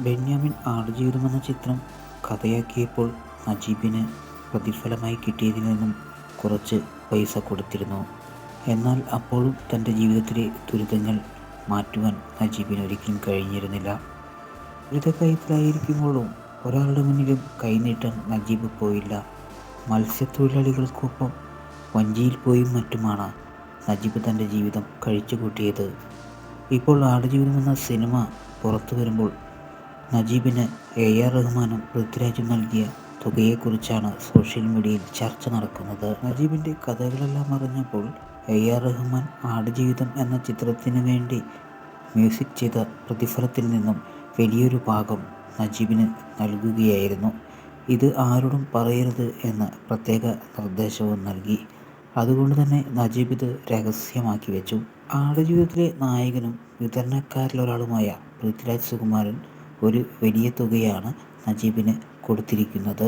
ബെന്യാമിൻ ആടുജീവിതം എന്ന ചിത്രം കഥയാക്കിയപ്പോൾ നജീബിന് പ്രതിഫലമായി കിട്ടിയതിൽ നിന്നും കുറച്ച് പൈസ കൊടുത്തിരുന്നു. എന്നാൽ അപ്പോഴും തന്റെ ജീവിതത്തിലെ ദുരിതങ്ങൾ മാറ്റുവാൻ നജീബിന് ഒരിക്കലും കഴിഞ്ഞിരുന്നില്ല. ദുരിതക്കയത്തിലായിരിക്കുമ്പോഴും ഒരാളുടെ മുന്നിലും കൈനീട്ടാൻ നജീബ് പോയില്ല. മത്സ്യത്തൊഴിലാളികൾക്കൊപ്പം വഞ്ചിയിൽ പോയും മറ്റുമാണ് നജീബ് തന്റെ ജീവിതം കഴിച്ചു കൂട്ടിയത് ഇപ്പോൾ ആടുജീവിതം എന്ന സിനിമ പുറത്തു വരുമ്പോൾ നജീബിന് എ. ആർ. റഹ്മാനും പൃഥ്വിരാജും നൽകിയ തുകയെക്കുറിച്ചാണ് സോഷ്യൽ മീഡിയയിൽ ചർച്ച നടക്കുന്നത്. നജീബിന്റെ കഥകളെല്ലാം അറിഞ്ഞപ്പോൾ എ. ആർ. റഹ്മാൻ ആടുജീവിതം എന്ന ചിത്രത്തിന് വേണ്ടി മ്യൂസിക് ചെയ്ത പ്രതിഫലത്തിൽ നിന്നും വലിയൊരു ഭാഗം നജീബിന് നൽകുകയായിരുന്നു. ഇത് ആരോടും പറയരുത് എന്ന പ്രത്യേക നിർദ്ദേശവും നൽകി. അതുകൊണ്ട് തന്നെ നജീബ് ഇത് രഹസ്യമാക്കി വെച്ചു. ആടുജീവിതത്തിലെ നായകനും വിതരണക്കാരിലൊരാളുമായ പൃഥ്വിരാജ് സുകുമാരൻ ഒരു വലിയ തുകയാണ് നജീബിന് കൊടുത്തിരിക്കുന്നത്.